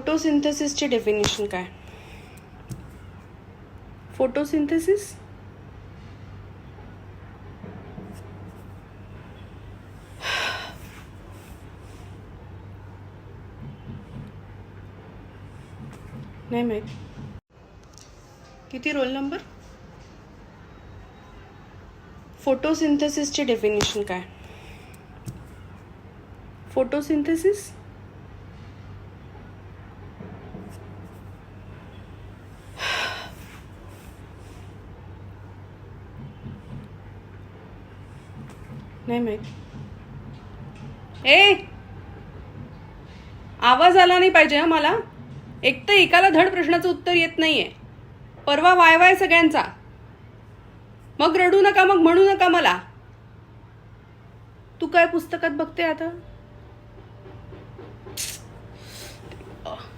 फोटोसिंथेसिसची definition काय? Photosynthesis? नाही माहीत. किती रोल नंबर फोटोसिंथेसिसची डेफिनेशन काय? फोटोसिंथेसिस? नाही माहीत. ए! आवाज आला नाही पाहिजे हा मला. एक तर एकाला धड प्रश्नाचं उत्तर येत नाही आहे परवा वाय वाय सगळ्यांचा. मग रडू नका मग म्हणू नका मला. तू काय पुस्तकात बघते आता?